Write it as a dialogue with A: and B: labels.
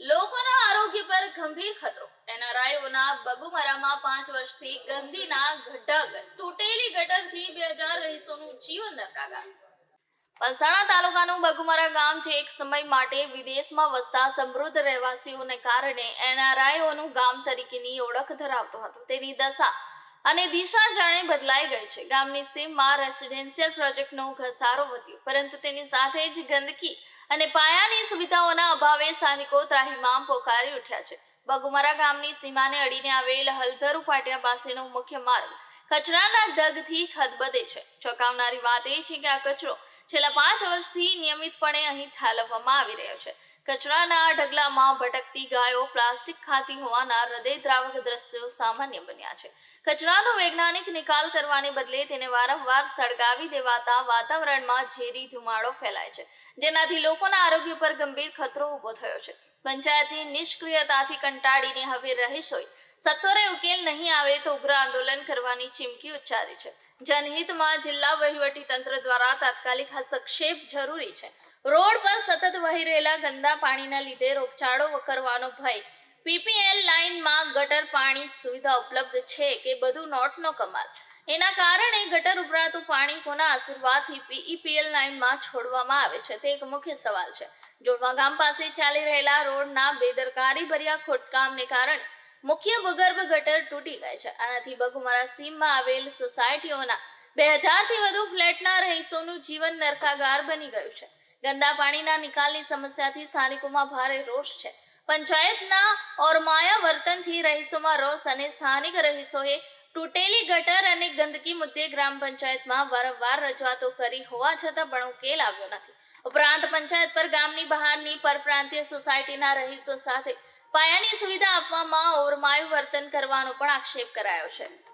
A: લોકોના આરોગ્ય પર ગંભીર ખતરો. એનઆરઆઈઓના બગુમરામાં પાંચ વર્ષથી ગંદીના ગઢગ તૂટેલી ગટરથી બે હજાર રહીશોનું જીવન નરકાગાર. પલસાણા તાલુકાનું બગુમરા ગામ જે એક સમય માટે વિદેશમાં વસતા સમૃદ્ધ રહેવાસીઓને કારણે એનઆરઆઈઓનું ગામ તરીકેની ઓળખ ધરાવતું હતું. તેની દશા અને દિશા જાણે બદલાઈ ગઈ છે. ગામની સીમમાં રેસિડેન્શિયલ પ્રોજેક્ટનો ઘસારો વધ્યો, પરંતુ તેની સાથે જ ગંદકી અને પાયાની સુવિધાઓના અભાવે સ્થાનિકો ત્રાહિમામ પોકારી ઉઠ્યા છે. બગુમરા ગામની સીમાને અડીને આવેલ હલધરુ પાટિયા પાસેનો મુખ્ય માર્ગ કચરાના ધગથી ખદબદે છે. ચોંકાવનારી વાત એ છે કે આ કચરો છેલ્લા પાંચ વર્ષથી નિયમિતપણે અહીં ઠાલવવામાં આવી રહ્યો છે. કચરાના ઢગલામાં ભટકતી ગાયો પ્લાસ્ટિક ખાતી હોવાના હૃદયદ્રાવક દ્રશ્યો સામાન્ય બન્યા છે. કચરાનો વૈજ્ઞાનિક નિકાલ કરવાને બદલે તેને વારંવાર સળગાવી દેવાતા વાતાવરણમાં ઝેરી ધુમાડો ફેલાય છે, જેનાથી લોકોના આરોગ્ય પર ગંભીર ખતરો ઊભો થયો છે. પંચાયતની નિષ્ક્રિયતાથી કંટાળીને હવે રહીશોએ સત્વરે ઉકેલ નહીં આવે તો ઉગ્ર આંદોલન કરવાની ચીમકી ઉચ્ચારી છે. જનહિતમાં જિલ્લા વહીવટી તંત્ર દ્વારા તાત્કાલિક હસ્તક્ષેપ જરૂરી છે. રોડ પર સતત વહી રહેલા ગંદા પાણીના લીધે રોગચાળો વકરવાનો ભય. પીપીએલ લાઇનમાં ગટર પાણી સુવિધા ઉપલબ્ધ છે કે બધું નોટનો કમાલ. એના કારણે ગટર ઉભરાતું પાણી કોના આશીર્વાદથી પીઈપીએલ લાઇનમાં છોડવામાં આવે છે તે એક મુખ્ય સવાલ છે. જોડવા ગામ પાસે ચાલી રહેલા રોડના બેદરકારી ભર્યા ખોટકામને કારણે મુખ્ય ભૂગર્ભ ગટર તૂટી ગઈ છે. આનાથી બગુમારા સીમમાં આવેલ સોસાયટીઓના બે હજારથી વધુ ફ્લેટના રહીશોનું જીવન નરકાગાર બની ગયું છે. ગંદા પાણીના નિકાલની સમસ્યાથી સ્થાનિકોમાં ભારે રોષ છે. પંચાયતના ઓરમાયા વર્તનથી રહીશોમાં રોષ અને સ્થાનિક રહીશોએ તૂટેલી ગટર અને ગંદકી મુદ્દે ગ્રામ પંચાયતમાં વારંવાર રજૂઆતો કરી હોવા છતાં પણ ઉકેલ આવ્યો નથી. ઉપરાંત પંચાયત પર ગામની બહારની પરપ્રાંતીય સોસાયટીના રહીશો સાથે પાયાની સુવિધા આપવામાં ઓરમાયું વર્તન કરવાનો પણ આક્ષેપ કરાયો છે.